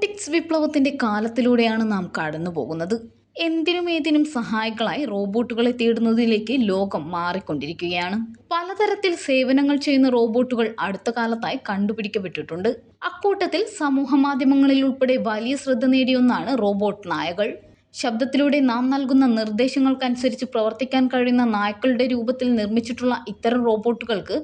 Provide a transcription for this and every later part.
Robotics വിപ്ലവത്തിന്റെ കാലത്തിലൂടെയാണ് നാം കടന്നു പോകുന്നത്. എന്തിനും ഏതിനും സഹായികളായി റോബോട്ടുകളെ തേടുന്നതിലേക്ക് ലോകം മാറിക്കൊണ്ടിരിക്കുകയാണ്. പലതരത്തിൽ സേവനങ്ങൾ ചെയ്യുന്ന റോബോട്ടുകൾ അടുത്ത കാലത്തായി കണ്ടുപിടിക്കപ്പെട്ടിട്ടുണ്ട്. അക്കൂട്ടത്തിൽ സമൂഹ മാധ്യമങ്ങളിൽ ഉൾപ്പെടെ വലിയ ശ്രദ്ധ നേടിയൊന്നാണ് റോബോട്ട് നായകൾ. ശബ്ദത്തിലൂടെ നാം നൽകുന്ന നിർദ്ദേശങ്ങൾക്കനുസരിച്ച് പ്രവർത്തിക്കാൻ കഴിയുന്ന നായ്ക്കളുടെ രൂപത്തിൽ നിർമ്മിച്ചിട്ടുള്ള ഇത്തരം റോബോട്ടുകൾക്ക്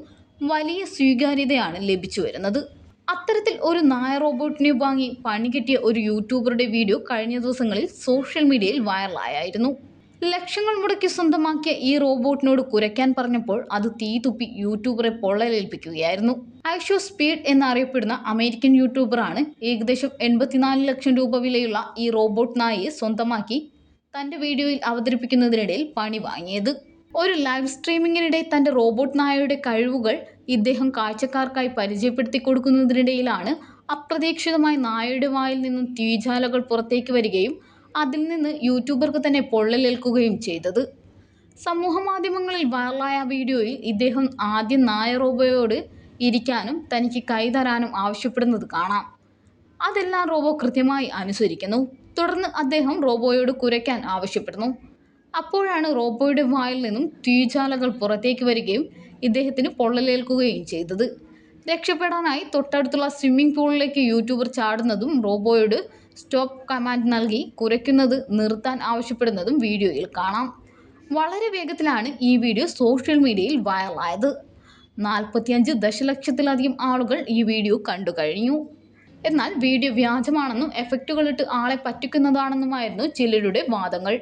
വലിയ സ്വീകാര്യതയാണ് ലഭിച്ചു വരുന്നത് അത്തരത്തിൽ ഒരു നായ റോബോട്ടിനെ വാങ്ങി പണി കിട്ടിയ ഒരു യൂട്യൂബറുടെ വീഡിയോ കഴിഞ്ഞ ദിവസങ്ങളിൽ സോഷ്യൽ മീഡിയയിൽ വൈറലായിരുന്നു ലക്ഷങ്ങൾ മുടക്കി സ്വന്തമാക്കിയ ഈ റോബോട്ടിനോട് കുരയ്ക്കാൻ പറഞ്ഞപ്പോൾ അത് തീ തുപ്പി യൂട്യൂബറെ പൊള്ളലേൽപ്പിക്കുകയായിരുന്നു. ഐഷോ സ്പീഡ് എന്നറിയപ്പെടുന്ന അമേരിക്കൻ യൂട്യൂബറാണ് ഏകദേശം എൺപത്തിനാല് ലക്ഷം രൂപ വിലയുള്ള ഈ റോബോട്ട് നായയെ സ്വന്തമാക്കി തന്റെ വീഡിയോയിൽ അവതരിപ്പിക്കുന്നതിനിടയിൽ പണി വാങ്ങിയത്. ഒരു ലൈവ് സ്ട്രീമിങ്ങിനിടെ തന്റെ റോബോട്ട് നായയുടെ കഴിവുകൾ ഇദ്ദേഹം കാഴ്ചക്കാർക്കായി പരിചയപ്പെടുത്തി കൊടുക്കുന്നതിനിടയിലാണ് അപ്രതീക്ഷിതമായി നായയുടെ വായിൽ നിന്നും തീജാലകൾ പുറത്തേക്ക് വരികയും അതിൽ നിന്ന് യൂട്യൂബർക്ക് തന്നെ പൊള്ളലേൽക്കുകയും ചെയ്തത്. സമൂഹമാധ്യമങ്ങളിൽ വൈറലായ വീഡിയോയിൽ ഇദ്ദേഹം ആദ്യം നായ റോബോയോട് ഇരിക്കാനും തനിക്ക് കൈതരാനും ആവശ്യപ്പെടുന്നത് കാണാം. അതെല്ലാം റോബോ കൃത്യമായി അനുസരിക്കുന്നു. തുടർന്ന് അദ്ദേഹം റോബോയോട് കുരയ്ക്കാൻ ആവശ്യപ്പെടുന്നു. അപ്പോഴാണ് റോബോയുടെ വായിൽ നിന്നും തീജാലകൾ പുറത്തേക്ക് വരികയും ഇദ്ദേഹത്തിന് പൊള്ളലേൽക്കുകയും ചെയ്തത്. രക്ഷപ്പെടാനായി തൊട്ടടുത്തുള്ള സ്വിമ്മിംഗ് പൂളിലേക്ക് യൂട്യൂബർ ചാടുന്നതും റോബോയോട് സ്റ്റോപ്പ് കമാൻഡ് നൽകി കുരയ്ക്കുന്നത് നിർത്താൻ ആവശ്യപ്പെടുന്നതും വീഡിയോയിൽ കാണാം. വളരെ വേഗത്തിലാണ് ഈ വീഡിയോ സോഷ്യൽ മീഡിയയിൽ വൈറലായത്. നാൽപ്പത്തിയഞ്ച് ദശലക്ഷത്തിലധികം ആളുകൾ ഈ വീഡിയോ കണ്ടു കഴിഞ്ഞു. എന്നാൽ വീഡിയോ വ്യാജമാണെന്നും എഫക്റ്റുകളിട്ട് ആളെ പറ്റിക്കുന്നതാണെന്നുമായിരുന്നു ചിലരുടെ വാദങ്ങൾ.